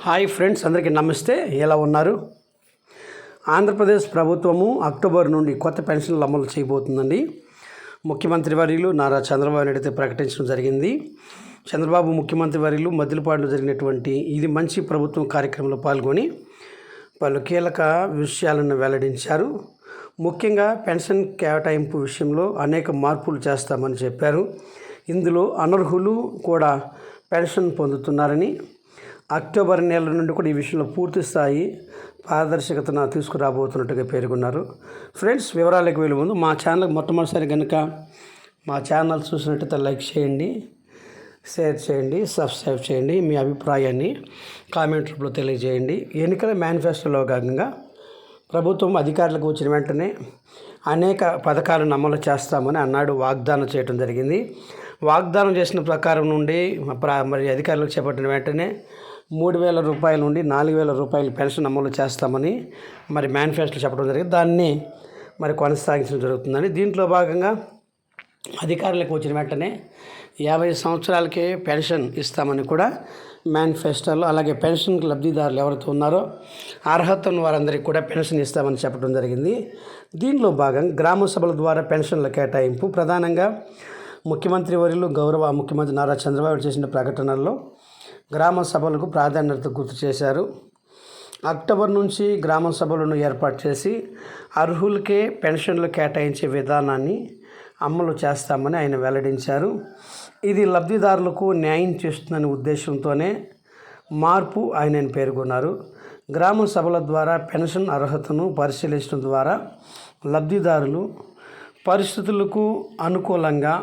Hi friends అందరికీ నమస్తే. ఎలా ఉన్నారు? ఆంధ్రప్రదేశ్ ప్రభుత్వము అక్టోబర్ నుండి కొత్త పెన్షన్లు అమలు చేయబోతుందండి. ముఖ్యమంత్రి వర్యులు నారా చంద్రబాబు నాయుడు అయితే ప్రకటించడం జరిగింది. చంద్రబాబు ముఖ్యమంత్రి వర్యులు మద్దిలపాడులో జరిగినటువంటి ఇది మంచి ప్రభుత్వం కార్యక్రమంలో పాల్గొని పలు కీలక విషయాలను వెల్లడించారు. ముఖ్యంగా పెన్షన్ కేటాయింపు విషయంలో అనేక మార్పులు చేస్తామని చెప్పారు. ఇందులో అనర్హులు కూడా పెన్షన్ పొందుతున్నారని అక్టోబర్ నెల నుండి కూడా ఈ విషయంలో పూర్తి స్థాయి పారదర్శకతను తీసుకురాబోతున్నట్టుగా పేర్కొన్నారు. ఫ్రెండ్స్ వివరాలకు వెళ్ళే ముందు మా ఛానల్ మొట్టమొదటిసారి కనుక మా ఛానల్ చూసినట్టయితే లైక్ చేయండి షేర్ చేయండి సబ్స్క్రైబ్ చేయండి మీ అభిప్రాయాన్ని కామెంట్ రూపంలో తెలియజేయండి. ఎన్నికల మేనిఫెస్టోలో భాగంగా ప్రభుత్వం అధికారులకు వచ్చిన వెంటనే అనేక పథకాలను అమలు చేస్తామని అన్నాడు వాగ్దానం చేయడం జరిగింది. వాగ్దానం చేసిన ప్రకారం నుండి ప్ర- మరి అధికారులకు చేపట్టిన వెంటనే మూడు వేల రూపాయల నుండి నాలుగు వేల రూపాయల పెన్షన్ అమలు చేస్తామని మరి మేనిఫెస్టో చెప్పడం జరిగింది. దాన్ని మరి కొనసాగించడం జరుగుతుందని దీంట్లో భాగంగా అధికారులకు వచ్చిన వెంటనే యాభై సంవత్సరాలకే పెన్షన్ ఇస్తామని కూడా మేనిఫెస్టోలో అలాగే పెన్షన్ లబ్ధిదారులు ఎవరైతే ఉన్నారో అర్హత ఉన్న వారందరికీ కూడా పెన్షన్ ఇస్తామని చెప్పడం జరిగింది. దీనిలో భాగంగా గ్రామ సభల ద్వారా పెన్షన్ల కేటాయింపు ప్రధానంగా ముఖ్యమంత్రి వర్యులు గౌరవ ముఖ్యమంత్రి నారా చంద్రబాబు చేసిన ప్రకటనల్లో గ్రామ సభలకు ప్రాధాన్యత గుర్తు చేశారు. అక్టోబర్ నుంచి గ్రామ సభలను ఏర్పాటు చేసి అర్హులకే పెన్షన్లు కేటాయించే విధానాన్ని అమలు చేస్తామని ఆయన వెల్లడించారు. ఇది లబ్ధిదారులకు న్యాయం చేస్తుందనే ఉద్దేశంతోనే మార్పు ఆయన పేర్కొన్నారు. గ్రామ సభల ద్వారా పెన్షన్ అర్హతను పరిశీలించడం ద్వారా లబ్ధిదారులు పరిస్థితులకు అనుకూలంగా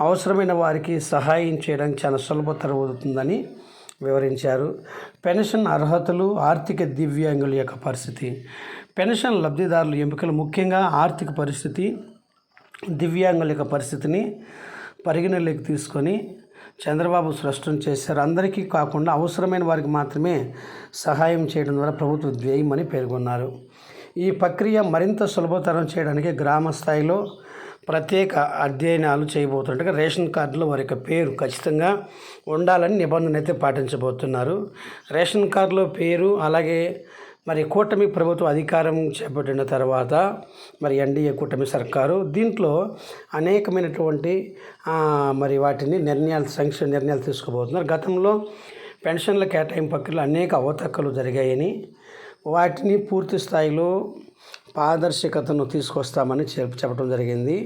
అవసరమైన వారికి సహాయం చేయడానికి చాలా సులభతరం అవుతుందని వివరించారు. పెన్షన్ అర్హతలు ఆర్థిక దివ్యాంగుల యొక్క పరిస్థితి. పెన్షన్ లబ్ధిదారుల ఎంపికలు ముఖ్యంగా ఆర్థిక పరిస్థితి దివ్యాంగుల యొక్క పరిస్థితిని పరిగణలోకి తీసుకొని చంద్రబాబు స్పష్టం చేశారు. అందరికీ కాకుండా అవసరమైన వారికి మాత్రమే సహాయం చేయడం ద్వారా ప్రభుత్వ ధ్యేయమని పేర్కొన్నారు. ఈ ప్రక్రియ మరింత సులభతరం చేయడానికి గ్రామ స్థాయిలో ప్రత్యేక అధ్యయనాలు చేయబోతుండగా రేషన్ కార్డులో వారి యొక్క పేరు ఖచ్చితంగా ఉండాలని నిబంధన అయితే పాటించబోతున్నారు. రేషన్ కార్డులో పేరు అలాగే మరి కూటమి ప్రభుత్వం అధికారం చేపట్టిన తర్వాత మరి ఎన్డీఏ కూటమి సర్కారు దీంట్లో అనేకమైనటువంటి మరి వాటిని నిర్ణయాలు సంక్షేమ నిర్ణయాలు తీసుకోబోతున్నారు గతంలో పెన్షన్ల కేటాయింపు ప్రక్రియలో అనేక అవతక్కలు జరిగాయని వాటిని పూర్తి స్థాయిలో పారదర్శకతను తీసుకొస్తామని చెప్పడం జరిగింది.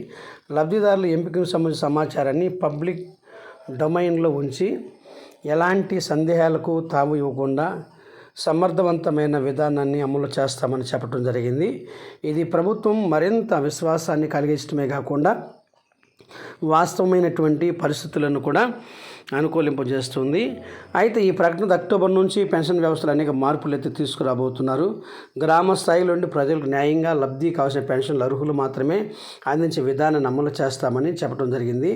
లబ్ధిదారుల ఎంపికకు సంబంధించిన సమాచారాన్ని పబ్లిక్ డొమైన్లో ఉంచి ఎలాంటి సందేహాలకు తావు ఇవ్వకుండా సమర్థవంతమైన విధానాన్ని అమలు చేస్తామని చెప్పడం జరిగింది. ఇది ప్రభుత్వం మరింత విశ్వాసాన్ని కలిగించడమే కాకుండా వాస్తవమైనటువంటి పరిస్థితులను కూడా అనుకూలింపజేస్తుంది. అయితే ఈ ప్రకటన అక్టోబర్ నుంచి పెన్షన్ వ్యవస్థలో అనేక మార్పులు అయితే తీసుకురాబోతున్నారు. గ్రామ స్థాయిలో నుండి ప్రజలకు న్యాయంగా లబ్ధి కావాల్సిన పెన్షన్లు అర్హులు మాత్రమే అందించే విధానాన్ని అమలు చేస్తామని చెప్పడం జరిగింది.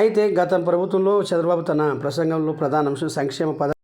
అయితే గత ప్రభుత్వంలో చంద్రబాబు తన ప్రసంగంలో ప్రధాన అంశం సంక్షేమ పథ